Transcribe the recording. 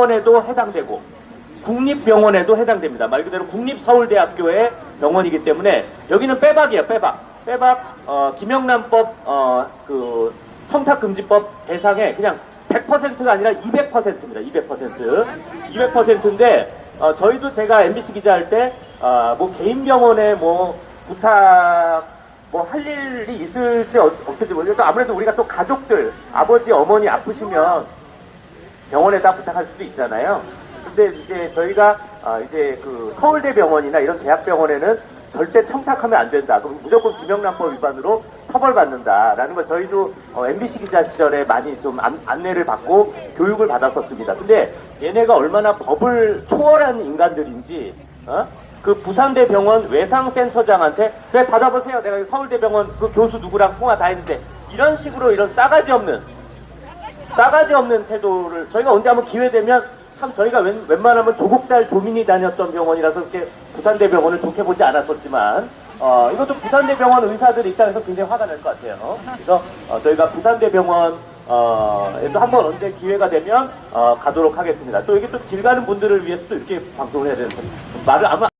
병원에도 해당되고 국립병원에도 해당됩니다. 말 그대로 국립서울대학교의 병원이기 때문에 여기는 빼박이에요. 빼박. 빼박 어, 김영란법 어, 그 청탁금지법 대상에 그냥 100%가 아니라 200%입니다. 200%. 200%인데 어, 저희도 제가 MBC 기자 할때 어, 뭐 개인 병원에 뭐 부탁 뭐할 일이 있을지 어- 없을지 모르겠고 아무래도 우리가 또 가족들 아버지 어머니 아프시면 병원에다 부탁할 수도 있잖아요. 근데 이제 저희가 아, 이제 그 서울대 병원이나 이런 대학병원에는 절대 청탁하면 안 된다. 그럼 무조건 김영란법 위반으로 처벌받는다라는 걸 저희도 어, MBC 기자 시절에 많이 좀 안, 안내를 받고 교육을 받았었습니다. 근데 얘네가 얼마나 법을 초월한 인간들인지 어? 그 부산대병원 외상센터장한테 네 받아보세요. 내가 서울대병원 그 교수 누구랑 통화 다 했는데 이런 식으로 이런 싸가지 없는 싸가지 없는 태도를 저희가 언제 한번 기회 되면 참 저희가 웬, 웬만하면 조국달 조민이 다녔던 병원이라서 그렇게 부산대병원을 좋게 보지 않았었지만 어, 이것도 부산대병원 의사들 입장에서 굉장히 화가 날 것 같아요. 그래서 어, 저희가 부산대병원 어, 에도 한번 언제 기회가 되면 어, 가도록 하겠습니다. 또 이게 또 길 가는 분들을 위해서 또 이렇게 방송을 해야 되는 말을 아마